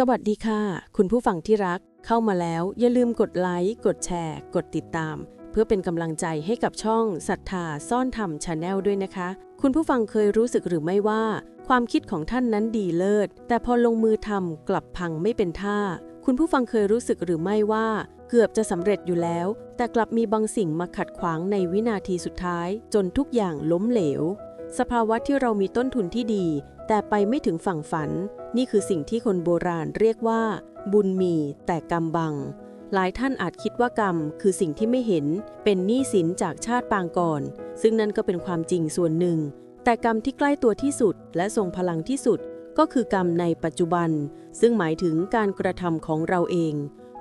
สวัสดีค่ะ คุณผู้ฟังที่รักเข้ามาแล้ว อย่าลืมกดไลค์กดแชร์ กดติดตาม เพื่อเป็นกำลังใจให้กับช่องศรัทธาซ่อนธรรมชาแนลด้วยนะคะ คุณผู้ฟังเคยรู้สึกหรือไม่ว่า ความคิดของท่านนั้นดีเลิศ แต่พอลงมือทำกลับพังไม่เป็นท่า คุณผู้ฟังเคยรู้สึกหรือไม่ว่า เกือบจะสำเร็จอยู่แล้ว แต่กลับมีบางสิ่งมาขัดขวางในวินาทีสุดท้าย จนทุกอย่างล้มเหลว สภาวะที่เรามีต้นทุนที่ดี แต่ไปไม่ถึงฝั่งฝัน นี่คือสิ่งที่คนโบราณเรียกว่า บุญมีแต่กรรมบัง หลายท่านอาจคิดว่ากรรม คือสิ่งที่ไม่เห็นเป็นหนี้สินจากชาติปางก่อน ซึ่งนั่นก็เป็นความจริงส่วนหนึ่ง แต่กรรมที่ใกล้ตัวที่สุด และทรงพลังที่สุด ก็คือกรรมในปัจจุบัน ซึ่งหมายถึงการกระทำของเราเอง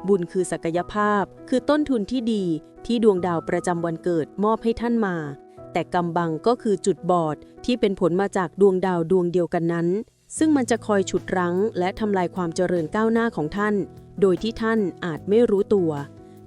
บุญคือศักยภาพ คือต้นทุนที่ดี ที่ดวงดาวประจำวันเกิดมอบให้ท่านมา แต่กำบังก็คือจุดบอดที่เป็นผลมาจากดวงดาวดวงเดียวกันนั้น ซึ่งมันจะคอยฉุดรั้ง และทำลายความเจริญก้าวหน้าของท่าน โดยที่ท่านอาจไม่รู้ตัว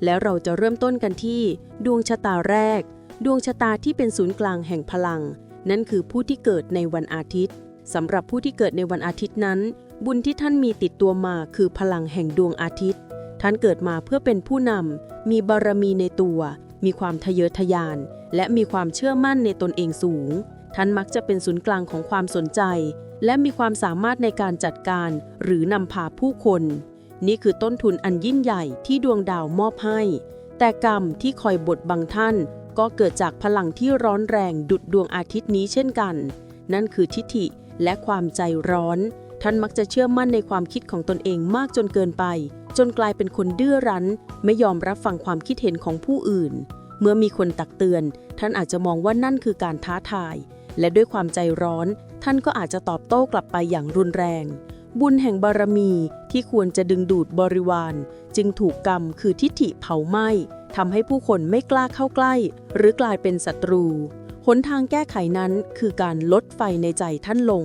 แล้วเราจะเริ่มต้นกันที่ ดวงชะตาแรก ดวงชะตาที่เป็นศูนย์กลางแห่งพลัง นั่นคือผู้ที่เกิดในวันอาทิตย์สำหรับผู้ที่เกิดในวันอาทิตย์นั้น บุญที่ท่านมีติดตัวมาคือพลังแห่งดวงอาทิตย์ ท่านเกิดมาเพื่อเป็นผู้นำมีบารมีในตัว มีความทะเยอทะยาน และมีความเชื่อมั่นในตนเองสูง ท่านมักจะเป็นศูนย์กลางของความสนใจ และมีความสามารถในการจัดการ หรือนำพาผู้คน นี่คือต้นทุนอันยิ่งใหญ่ที่ดวงดาวมอบให้ แต่กรรมที่คอยบดบังท่าน ก็เกิดจากพลังที่ร้อนแรงดุดดวงอาทิตย์นี้เช่นกัน นั่นคือทิฐิและความใจร้อน ท่านมักจะเชื่อมั่นในความคิดของตนเองมากจนเกินไป จนกลายเป็นคนดื้อรั้น ไม่ยอมรับฟังความคิดเห็นของผู้อื่น เมื่อมีคนตักเตือน ท่านอาจจะมองว่านั่นคือการท้าทาย และด้วยความใจร้อน ท่านก็อาจจะตอบโต้กลับไปอย่างรุนแรง บุญแห่งบารมีที่ควรจะดึงดูดบริวาร จึงถูกกรรมคือทิฐิเผาไหม้ทำให้ผู้คนไม่กล้าเข้าใกล้ หรือกลายเป็นศัตรูหนทางแก้ไขนั้นคือการลดไฟในใจท่านลง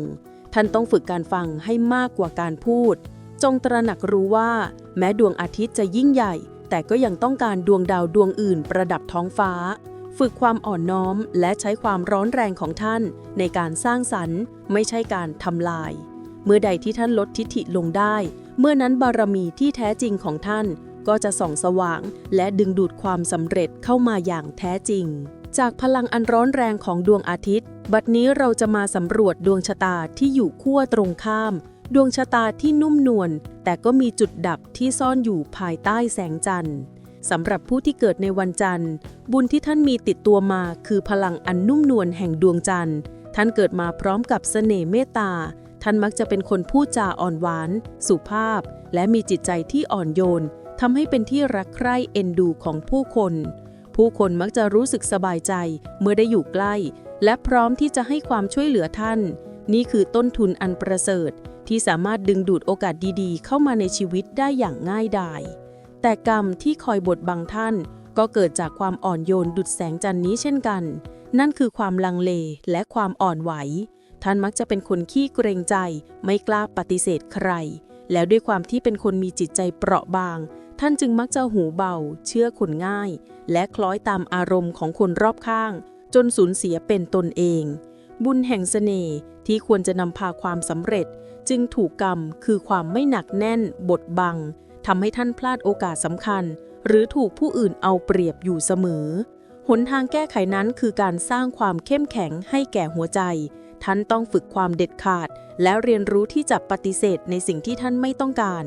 ท่านต้องฝึกการฟังให้มากกว่าการพูด จงตระหนักรู้ว่า แม้ดวงอาทิตย์จะยิ่งใหญ่ แต่ก็ยังต้องการดวงดาวดวงอื่น ประดับท้องฟ้า ฝึกความอ่อนน้อมและใช้ความร้อนแรงของท่าน ในการสร้างสรรค์ ไม่ใช่การทำลาย เมื่อใดที่ท่านลดทิฐิลงได้ เมื่อนั้นบารมีที่แท้จริงของท่าน ก็จะส่องสว่าง และดึงดูดความสำเร็จเข้ามาอย่างแท้จริง จากพลังอันร้อนแรงของดวงอาทิตย์ บัดนี้เราจะมาสำรวจดวงชะตาที่อยู่ขั้วตรงข้าม ดวงชะตาที่นุ่มนวลแต่ก็มีจุดดับที่ซ่อนอยู่ภายใต้แสงจันทร์สำหรับผู้ที่เกิดในวันจันทร์ บุญที่ท่านมีติดตัวมาคือพลังอันนุ่มนวลแห่งดวงจันทร์ ท่านเกิดมาพร้อมกับเสน่ห์เมตตา ท่านมักจะเป็นคนพูดจาอ่อนหวาน สุภาพ และมีจิตใจที่อ่อนโยนทำให้เป็นที่รักใคร่เอ็นดูของผู้คน ผู้คนมักจะรู้สึกสบายใจเมื่อได้อยู่ใกล้ และพร้อมที่จะให้ความช่วยเหลือท่าน นี่คือต้นทุนอันประเสริฐ ที่สามารถดึงดูดโอกาสดีๆ เข้ามาในชีวิตได้อย่างง่ายดาย แต่กรรมที่คอยบดบังท่าน ก็เกิดจากความอ่อนโยนดุดแสงจันทร์นี้เช่นกัน นั่นคือความลังเลและความอ่อนไหว ท่านมักจะเป็นคนขี้เกรงใจ ไม่กล้าปฏิเสธใคร แล้วด้วยความที่เป็นคนมีจิตใจเปราะบาง ท่านจึงมักจะหูเบา เชื่อคนง่าย และคล้อยตามอารมณ์ของคนรอบข้าง จนสูญเสียเป็นตนเอง บุญแห่งเสน่ห์ที่ควรจะนำพาความสำเร็จ จึงถูกกรรมคือความไม่หนักแน่น บดบังทำให้ท่านพลาดโอกาสสำคัญ หรือถูกผู้อื่นเอาเปรียบอยู่เสมอ หนทางแก้ไขนั้นคือการสร้างความเข้มแข็งให้แก่หัวใจ ท่านต้องฝึกความเด็ดขาด และเรียนรู้ที่จะปฏิเสธในสิ่งที่ท่านไม่ต้องการ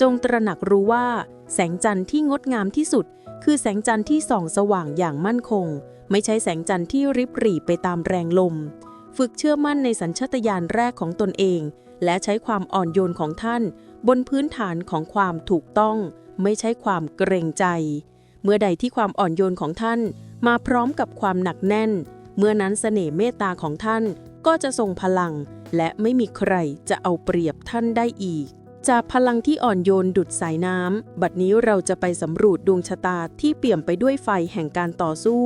จงตระหนักรู้ว่า แสงจันทร์ที่งดงามที่สุด คือแสงจันทร์ที่ส่องสว่างอย่างมั่นคง ไม่ใช่แสงจันทร์ที่ริบหรี่ไปตามแรงลม ฝึกเชื่อมั่นในสัญชาตญาณแรกของตนเอง และใช้ความอ่อนโยนของท่าน บนพื้นฐานของความถูกต้อง ไม่ใช่ความเกรงใจ เมื่อใดที่ความอ่อนโยนของท่าน มาพร้อมกับความหนักแน่น เมื่อนั้นเสน่ห์เมตตาของท่านก็จะทรงพลัง และไม่มีใครจะเอาเปรียบท่านได้อีก จากพลังที่อ่อนโยนดุดสายน้ำ บัดนี้เราจะไปสำรวจดวงชะตาที่เปี่ยมไปด้วยไฟแห่งการต่อสู้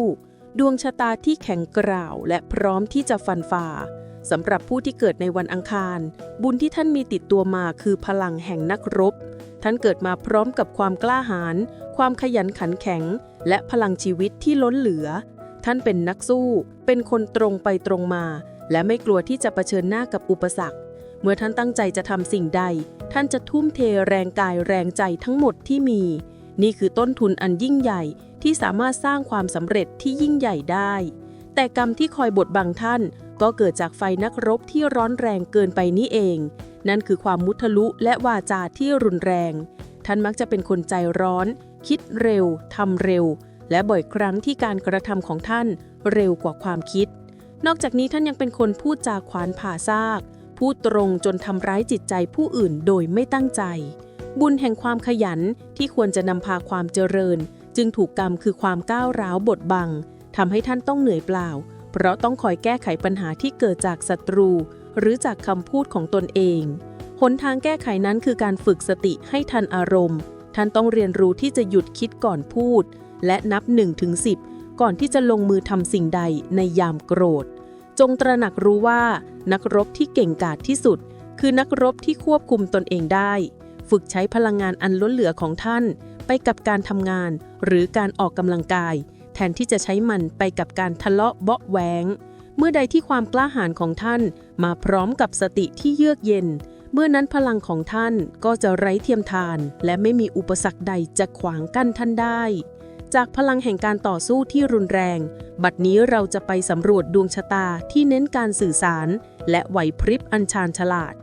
ดวงชะตาที่แข็งกร้าวและพร้อมที่จะฟันฝ่าสำหรับผู้ที่เกิดในวันอังคาร บุญที่ท่านมีติดตัวมาคือพลังแห่งนักรบ ท่านเกิดมาพร้อมกับความกล้าหาญความขยันขันแข็ง และพลังชีวิตที่ล้นเหลือ ท่านเป็นนักสู้ เป็นคนตรงไปตรงมา และไม่กลัวที่จะเผชิญหน้ากับอุปสรรค เมื่อท่านตั้งใจจะทำสิ่งใด ท่านจะทุ่มเทแรงกายแรงใจทั้งหมดที่มี นี่คือต้นทุนอันยิ่งใหญ่ที่สามารถสร้างความสำเร็จที่ยิ่งใหญ่ได้ แต่กรรมที่คอยบดบังท่าน ก็เกิดจากไฟนักรบที่ร้อนแรงเกินไปนี่เอง นั่นคือความมุทะลุและวาจาที่รุนแรง ท่านมักจะเป็นคนใจร้อน คิดเร็วทำเร็ว และบ่อยครั้งที่การกระทำของท่านเร็วกว่าความคิด นอกจากนี้ท่านยังเป็นคนพูดจาขวานผ่าซาก พูดตรงจนทำร้ายจิตใจผู้อื่นโดยไม่ตั้งใจ บุญแห่งความขยันที่ควรจะนำพาความเจริญ จึงถูกกรรมคือความก้าวร้าวบดบังทำให้ท่านต้องเหนื่อยเปล่า เพราะต้องคอยแก้ไขปัญหาที่เกิดจากศัตรู หรือจากคำพูดของตนเองหนทางแก้ไขนั้นคือการฝึกสติให้ทันอารมณ์ ท่านต้องเรียนรู้ที่จะหยุดคิดก่อนพูด และนับ1ถึง10 ก่อนที่จะลงมือทำสิ่งใดในยามโกรธ จงตระหนักรู้ว่า นักรบที่เก่งกาจที่สุด คือนักรบที่ควบคุมตนเองได้ ฝึกใช้พลังงานอันล้นเหลือของท่าน ไปกับการทำงาน หรือการออกกำลังกาย แทนที่จะใช้มันไปกับการทะเลาะเบาะแหวงเมื่อใดที่ความกล้าหาญของท่านมาพร้อมกับสติที่เยือกเย็น เมื่อนั้นพลังของท่านก็จะไร้เทียมทาน และไม่มีอุปสรรคใดจะขวางกั้นท่านได้ จากพลังแห่งการต่อสู้ที่รุนแรง บัดนี้เราจะไปสำรวจดวงชะตาที่เน้นการสื่อสาร และไหวพริบอันชาญฉลาด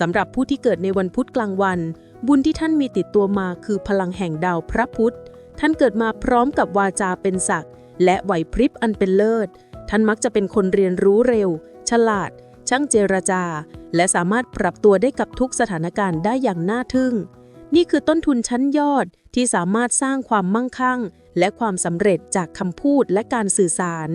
สำหรับผู้ที่เกิดในวันพุธกลางวัน บุญที่ท่านมีติดตัวมาคือพลังแห่งดาวพระพุธ ท่านเกิดมาพร้อมกับวาจาเป็นศักดิ์และไหวพริบอันเป็นเลิศ ท่านมักจะเป็นคนเรียนรู้เร็ว ฉลาด ช่างเจรจา และสามารถปรับตัวได้กับทุกสถานการณ์ได้อย่างน่าทึ่ง นี่คือต้นทุนชั้นยอดที่สามารถสร้างความมั่งคั่ง และความสำเร็จจากคำพูดและการสื่อสาร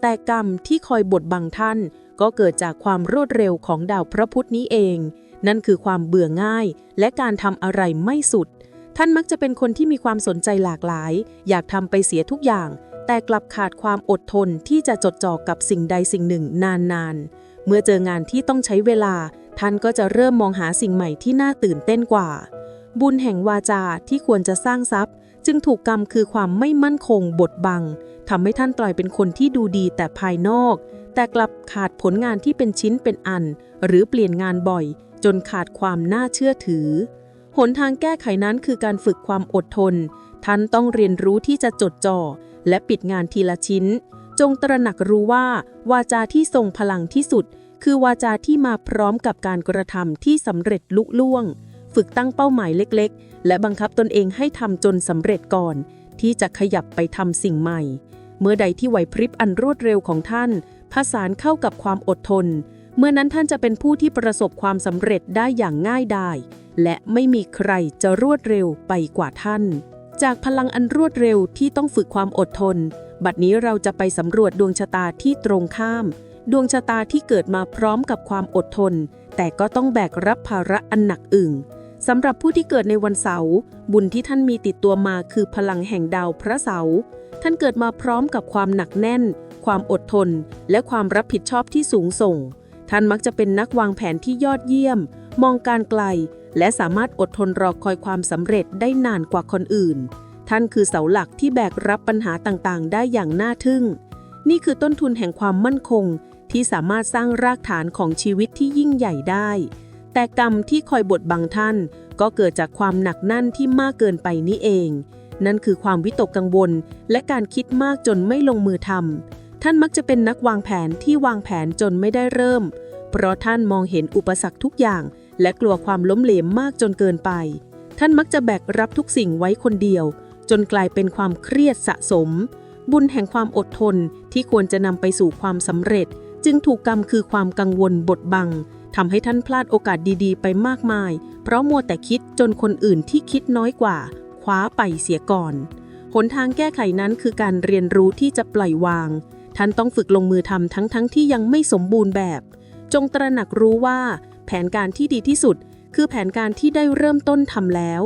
แต่กรรมที่คอยบดบังท่าน ก็เกิดจากความรวดเร็วของดาวพระพุธนี้เอง นั่นคือความเบื่อง่าย และการทำอะไรไม่สุด ท่านมักจะเป็นคนที่มีความสนใจหลากหลาย อยากทำไปเสียทุกอย่าง แต่กลับขาดความอดทนที่จะจดจ่อกับสิ่งใดสิ่งหนึ่งนานๆ เมื่อเจองานที่ต้องใช้เวลา ท่านก็จะเริ่มมองหาสิ่งใหม่ที่น่าตื่นเต้นกว่าบุญแห่งวาจาที่ควรจะสร้างทรัพย์ จึงถูกกรรมคือความไม่มั่นคงบดบังทำให้ท่านกลายเป็นคนที่ดูดีแต่ภายนอก แต่กลับขาดผลงานที่เป็นชิ้นเป็นอัน หรือเปลี่ยนงานบ่อย จนขาดความน่าเชื่อถือ หนทางแก้ไขนั้นคือการฝึกความอดทน ท่านต้องเรียนรู้ที่จะจดจ่อ และปิดงานทีละชิ้น จงตระหนักรู้ว่า วาจาที่ทรงพลังที่สุด คือวาจาที่มาพร้อมกับการกระทำที่สำเร็จลุล่วง ฝึกตั้งเป้าหมายเล็กๆ และบังคับตนเองให้ทำจนสำเร็จก่อน ที่จะขยับไปทำสิ่งใหม่ เมื่อใดที่ไหวพริบอันรวดเร็วของท่าน ผสานเข้ากับความอดทน เมื่อนั้นท่านจะเป็นผู้ที่ประสบความสำเร็จได้อย่างง่ายดายและไม่มีใครจะรวดเร็วไปกว่าท่าน จากพลังอันรวดเร็วที่ต้องฝึกความอดทน บัดนี้เราจะไปสำรวจดวงชะตาที่ตรงข้าม ดวงชะตาที่เกิดมาพร้อมกับความอดทน แต่ก็ต้องแบกรับภาระอันหนักอึ่ง สำหรับผู้ที่เกิดในวันเสาร์บุญที่ท่านมีติดตัวมาคือพลังแห่งดาวพระเสาร์ท่านเกิดมาพร้อมกับความหนักแน่น ความอดทน และความรับผิดชอบที่สูงส่ง ท่านมักจะเป็นนักวางแผนที่ยอดเยี่ยม มองการไกล และสามารถอดทนรอคอยความสำเร็จได้นานกว่าคนอื่น ท่านคือเสาหลักที่แบกรับปัญหาต่างๆ ได้อย่างน่าทึ่ง นี่คือต้นทุนแห่งความมั่นคงที่สามารถสร้างรากฐานของชีวิตที่ยิ่งใหญ่ได้ แต่กรรมที่คอยบดบังท่าน ก็เกิดจากความหนักแน่นที่มากเกินไปนี่เอง นั่นคือความวิตกกังวล และการคิดมากจนไม่ลงมือทำท่านมักจะเป็นนักวางแผนที่วางแผนจนไม่ได้เริ่ม เพราะท่านมองเห็นอุปสรรคทุกอย่าง และกลัวความล้มเหลวมากจนเกินไป ท่านมักจะแบกรับทุกสิ่งไว้คนเดียว จนกลายเป็นความเครียดสะสม บุญแห่งความอดทนที่ควรจะนำไปสู่ความสำเร็จ จึงถูกกรรมคือความกังวลบดบัง ทำให้ท่านพลาดโอกาสดีๆ ไปมากมาย เพราะมัวแต่คิดจนคนอื่นที่คิดน้อยกว่า คว้าไปเสียก่อนหนทางแก้ไขนั้นคือการเรียนรู้ที่จะปล่อยวาง ท่านต้องฝึกลงมือทำทั้งๆทที่ยังไม่สมบูรณ์แบบ จงตระหนักรู้ว่า แผนการที่ดีที่สุด คือแผนการที่ได้เริ่มต้นทำแล้ว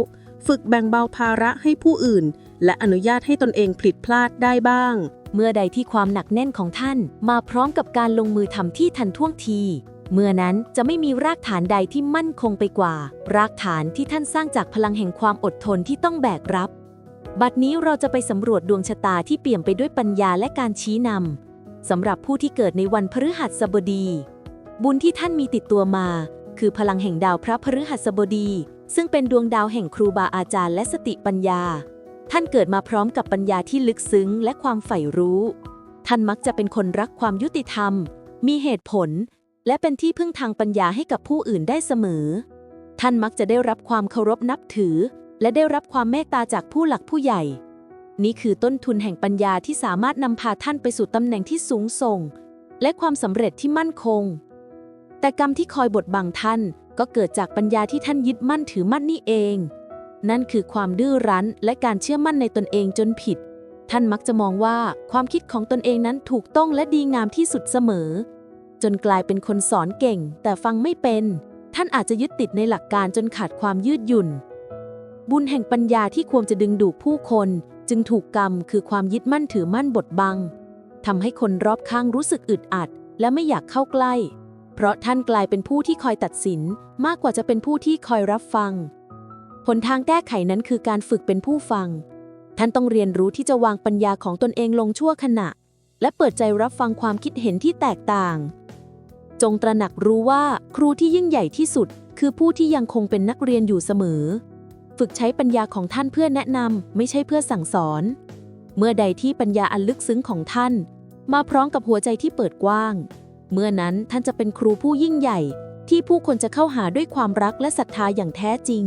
ฝึกแบ่งเบาภาระให้ผู้อื่น และอนุญาตให้ตนเองผิดพลาดได้บ้างเมื่อใดที่ความหนักแน่นของท่านมาพร้อมกับการลงมือทำที่ทันท่วงที เมื่อนั้นจะไม่มีรากฐานใดที่มั่นคงไปกว่า รากฐานที่ท่านสร้างจากพลังแห่งความอดทนที่ต้องแบกรับ บัดนี้เราจะไปสำรวจดวงชะตาที่เปี่ยมไปด้วยปัญญาและการชี้นำสำหรับผู้ที่เกิดในวันพฤหัสบดี บุญที่ท่านมีติดตัวมา คือพลังแห่งดาวพระพฤหัสบดี ซึ่งเป็นดวงดาวแห่งครูบาอาจารย์และสติปัญญา ท่านเกิดมาพร้อมกับปัญญาที่ลึกซึ้งและความใฝ่รู้ ท่านมักจะเป็นคนรักความยุติธรรม มีเหตุผล และเป็นที่พึ่งทางปัญญาให้กับผู้อื่นได้เสมอ ท่านมักจะได้รับความเคารพนับถือ และได้รับความเมตตาจากผู้หลักผู้ใหญ่ นี่คือต้นทุนแห่งปัญญาที่สามารถนำพาท่านไปสู่ตำแหน่งที่สูงส่ง และความสำเร็จที่มั่นคง แต่กรรมที่คอยบดบังท่านก็เกิดจากปัญญาที่ท่านยึดมั่นถือมั่นนี่เอง นั่นคือความดื้อรั้นและการเชื่อมั่นในตนเองจนผิด ท่านมักจะมองว่าความคิดของตนเองนั้นถูกต้องและดีงามที่สุดเสมอ จนกลายเป็นคนสอนเก่ง แต่ฟังไม่เป็น ท่านอาจจะยึดติดในหลักการจนขาดความยืดหยุ่น บุญแห่งปัญญาที่ควรจะดึงดูดผู้คน จึงถูกกรรมคือความยึดมั่นถือมั่นบดบังทำให้คนรอบข้างรู้สึกอึดอัด และไม่อยากเข้าใกล้ เพราะท่านกลายเป็นผู้ที่คอยตัดสิน มากกว่าจะเป็นผู้ที่คอยรับฟังผลทางแก้ไขนั้นคือการฝึกเป็นผู้ฟัง ท่านต้องเรียนรู้ที่จะวางปัญญาของตนเองลงชั่วขณะ และเปิดใจรับฟังความคิดเห็นที่แตกต่าง จงตระหนักรู้ว่าครูที่ยิ่งใหญ่ที่สุด คือผู้ที่ยังคงเป็นนักเรียนอยู่เสมอ ฝึกใช้ปัญญาของท่านเพื่อแนะนำไม่ใช่เพื่อสั่งสอน เมื่อใดที่ปัญญาอันลึกซึ้งของท่าน มาพร้อมกับหัวใจที่เปิดกว้าง เมื่อนั้นท่านจะเป็นครูผู้ยิ่งใหญ่ ที่ผู้คนจะเข้าหาด้วยความรักและศรัทธาอย่างแท้จริง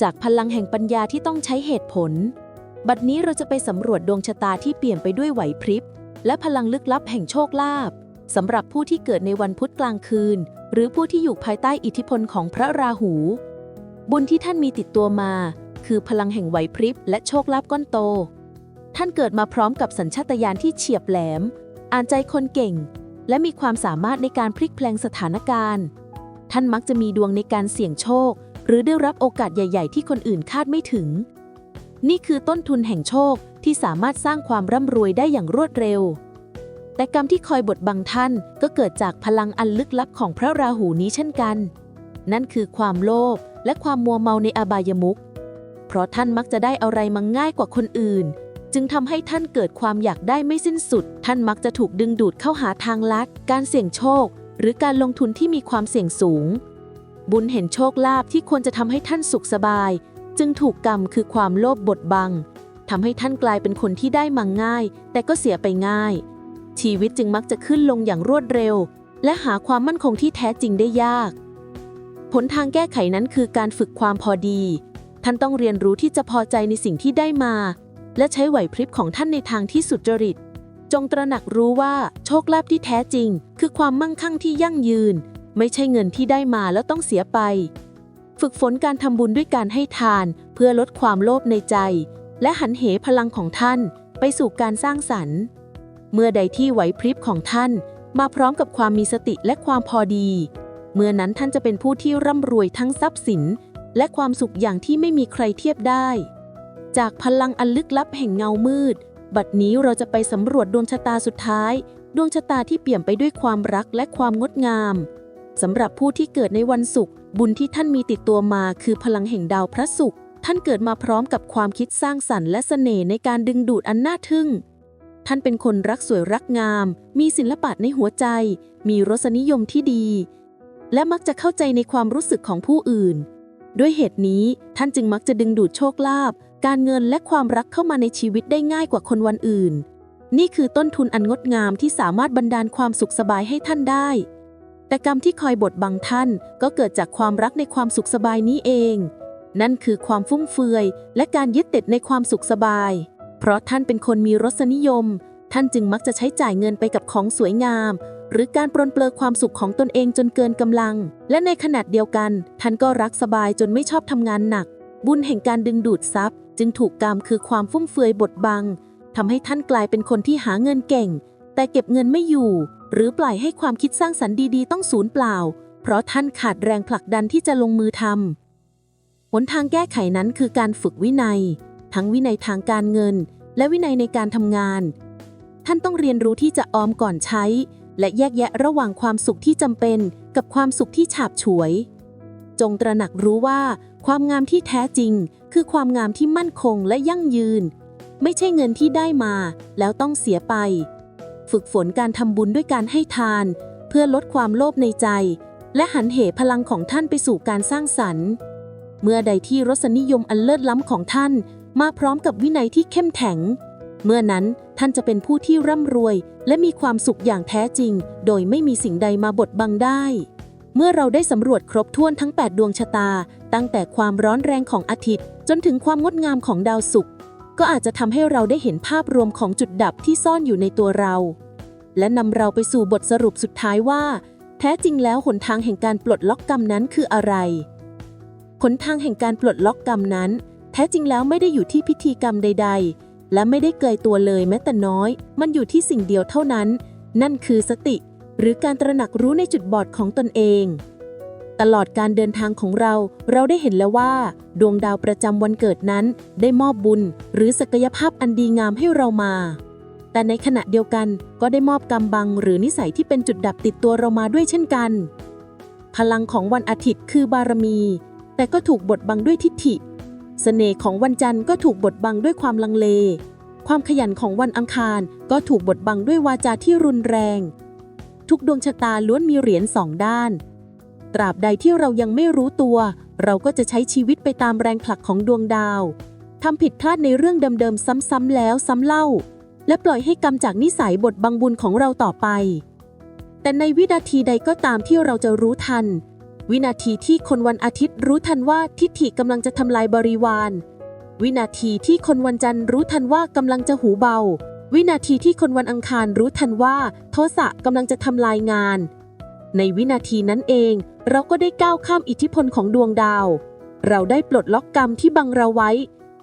จากพลังแห่งปัญญาที่ต้องใช้เหตุผล บัดนี้เราจะไปสำรวจดวงชะตาที่เปลี่ยนไปด้วยไหวพริบและพลังลึกลับแห่งโชคลาภ สำหรับผู้ที่เกิดในวันพุธกลางคืน หรือผู้ที่อยู่ภายใต้อิทธิพลของพระราหู บุญที่ท่านมีติดตัวมา คือพลังแห่งไหวพริบและโชคลาภก้อนโต ท่านเกิดมาพร้อมกับสัญชาตญาณที่เฉียบแหลม อ่านใจคนเก่ง และมีความสามารถในการพลิกแปลงสถานการณ์ ท่านมักจะมีดวงในการเสี่ยงโชค หรือได้รับโอกาสใหญ่ ๆ ที่คนอื่นคาดไม่ถึง นี่คือต้นทุนแห่งโชคที่สามารถสร้างความร่ำรวยได้อย่างรวดเร็ว แต่กรรมที่คอยบดบังท่านก็เกิดจากพลังอันลึกลับของพระราหูนี้เช่นกัน นั่นคือความโลภและความมัวเมาในอบายมุขเพราะท่านมักจะได้อะไรมาง่ายกว่าคนอื่น จึงทำให้ท่านเกิดความอยากได้ไม่สิ้นสุด ท่านมักจะถูกดึงดูดเข้าหาทางลัด การเสี่ยงโชค หรือการลงทุนที่มีความเสี่ยงสูง บุญเห็นโชคลาภที่ควรจะทำให้ท่านสุขสบาย จึงถูกกรรมคือความโลภบดบังทำให้ท่านกลายเป็นคนที่ได้มาง่าย แต่ก็เสียไปง่าย ชีวิตจึงมักจะขึ้นลงอย่างรวดเร็ว และหาความมั่นคงที่แท้จริงได้ยาก ผลทางแก้ไขนั้นคือการฝึกความพอดี ท่านต้องเรียนรู้ที่จะพอใจในสิ่งที่ได้มา และใช้ไหวพริบของท่านในทางที่สุจริต จงตระหนักรู้ว่าโชคลาภที่แท้จริง คือความมั่งคั่งที่ยั่งยืน ไม่ใช่เงินที่ได้มาแล้วต้องเสียไป ฝึกฝนการทำบุญด้วยการให้ทาน เพื่อลดความโลภในใจ และหันเหพลังของท่านไปสู่การสร้างสรรค์ เมื่อใดที่ไหวพริบของท่าน มาพร้อมกับความมีสติและความพอดี เมื่อนั้นท่านจะเป็นผู้ที่ร่ำรวยทั้งทรัพย์สิน และความสุขอย่างที่ไม่มีใครเทียบได้ จากพลังอันลึกลับแห่งเงามืด บัดนี้เราจะไปสำรวจดวงชะตาสุดท้าย ดวงชะตาที่เปี่ยมไปด้วยความรักและความงดงามสำหรับผู้ที่เกิดในวันศุกร์บุญที่ท่านมีติดตัวมาคือพลังแห่งดาวพระศุกร์ท่านเกิดมาพร้อมกับความคิดสร้างสรรค์และเสน่ห์ในการดึงดูดอันน่าทึ่ง ท่านเป็นคนรักสวยรักงาม มีศิลปะในหัวใจ มีรสนิยมที่ดี และมักจะเข้าใจในความรู้สึกของผู้อื่น ด้วยเหตุนี้ท่านจึงมักจะดึงดูดโชคลาภ การเงินและความรักเข้ามาในชีวิตได้ง่ายกว่าคนวันอื่น นี่คือต้นทุนอันงดงามที่สามารถบันดาลความสุขสบายให้ท่านได้ แต่กรรมที่คอยบดบังท่านก็เกิดจากความรักในความสุขสบายนี้เอง นั่นคือความฟุ่มเฟือย และการยึดติดในความสุขสบาย เพราะท่านเป็นคนมีรสนิยม ท่านจึงมักจะใช้จ่ายเงินไปกับของสวยงาม หรือการปรนเปรอความสุขของตนเองจนเกินกำลัง และในขณะเดียวกัน ท่านก็รักสบายจนไม่ชอบทำงานหนัก บุญแห่งการดึงดูดทรัพย์ จึงถูกกรรมคือความฟุ่มเฟือยบดบังทำให้ท่านกลายเป็นคนที่หาเงินเก่ง แต่เก็บเงินไม่อยู่ หรือปล่อยให้ความคิดสร้างสรรค์ดีๆ ต้องสูญเปล่า เพราะท่านขาดแรงผลักดันที่จะลงมือทำหนทางแก้ไขนั้นคือการฝึกวินัย ทั้งวินัยทางการเงิน และวินัยในการทำงาน ท่านต้องเรียนรู้ที่จะออมก่อนใช้ และแยกแยะระหว่างความสุขที่จำเป็น กับความสุขที่ฉาบฉวย จงตระหนักรู้ว่า ความงามที่แท้จริง คือความงามที่มั่นคงและยั่งยืน ไม่ใช่เงินที่ได้มา แล้วต้องเสียไป ฝึกฝนการทำบุญด้วยการให้ทาน เพื่อลดความโลภในใจ และหันเหพลังของท่านไปสู่การสร้างสรรค์ เมื่อใดที่รสนิยมอันเลิศล้ำของท่าน มาพร้อมกับวินัยที่เข้มแข็ง เมื่อนั้นท่านจะเป็นผู้ที่ร่ำรวย และมีความสุขอย่างแท้จริง โดยไม่มีสิ่งใดมาบดบังได้ เมื่อเราได้สำรวจครบถ้วนทั้ง 8 ดวงชะตา ตั้งแต่ความร้อนแรงของอาทิตย์ จนถึงความงดงามของดาวศุกร์ก็อาจจะทำให้เราได้เห็นภาพรวมของจุดดับที่ซ่อนอยู่ในตัวเรา และนำเราไปสู่บทสรุปสุดท้ายว่า แท้จริงแล้วหนทางแห่งการปลดล็อกกรรมนั้นคืออะไร หนทางแห่งการปลดล็อกกรรมนั้น แท้จริงแล้วไม่ได้อยู่ที่พิธีกรรมใด ๆ และไม่ได้เกยตัวเลยแม้แต่น้อย มันอยู่ที่สิ่งเดียวเท่านั้น นั่นคือสติ หรือการตระหนักรู้ในจุดบอดของตนเอง ตลอดการเดินทางของเรา เราได้เห็นแล้วว่า ดวงดาวประจำวันเกิดนั้น ได้มอบบุญ หรือศักยภาพอันดีงามให้เรามา แต่ในขณะเดียวกันก็ได้มอบกำบัง หรือนิสัยที่เป็นจุดดับติดตัวเรามาด้วยเช่นกัน พลังของวันอาทิตย์คือบารมี แต่ก็ถูกบดบังด้วยทิฏฐิ เสน่ห์ของวันจันทร์ก็ถูกบดบังด้วยความลังเล ความขยันของวันอังคารก็ถูกบดบังด้วยวาจาที่รุนแรง ทุกดวงชะตาล้วนมีเหรียญสองด้าน ตราบใดที่เรายังไม่รู้ตัว เราก็จะใช้ชีวิตไปตามแรงผลักของดวงดาวทำผิดพลาดในเรื่องเดิมๆซ้ำๆแล้วซ้ำเล่า และปล่อยให้กรรมจากนิสัยบทบังบุญของเราต่อไป แต่ในวินาทีใดก็ตามที่เราจะรู้ทัน วินาทีที่คนวันอาทิตย์รู้ทันว่าทิฏฐิกำลังจะทำลายบริวาร วินาทีที่คนวันจันทร์รู้ทันว่ากำลังจะหูเบา วินาทีที่คนวันอังคารรู้ทันว่า โทสะกำลังจะทำลายงาน ในวินาทีนั้นเอง เราก็ได้ก้าวข้ามอิทธิพลของดวงดาว เราได้ปลดล็อกกรรมที่บังเราไว้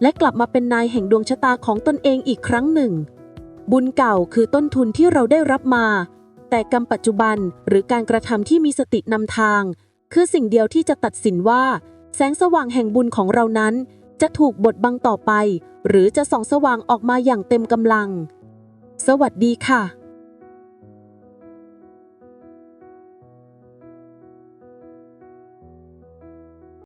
และกลับมาเป็นนายแห่งดวงชะตาของตนเองอีกครั้งหนึ่ง บุญเก่าคือต้นทุนที่เราได้รับมา แต่กรรมปัจจุบันหรือการกระทำที่มีสตินำทาง คือสิ่งเดียวที่จะตัดสินว่า แสงสว่างแห่งบุญของเรานั้น จะถูกบดบังต่อไป หรือจะส่องสว่างออกมาอย่างเต็มกำลัง สวัสดีค่ะ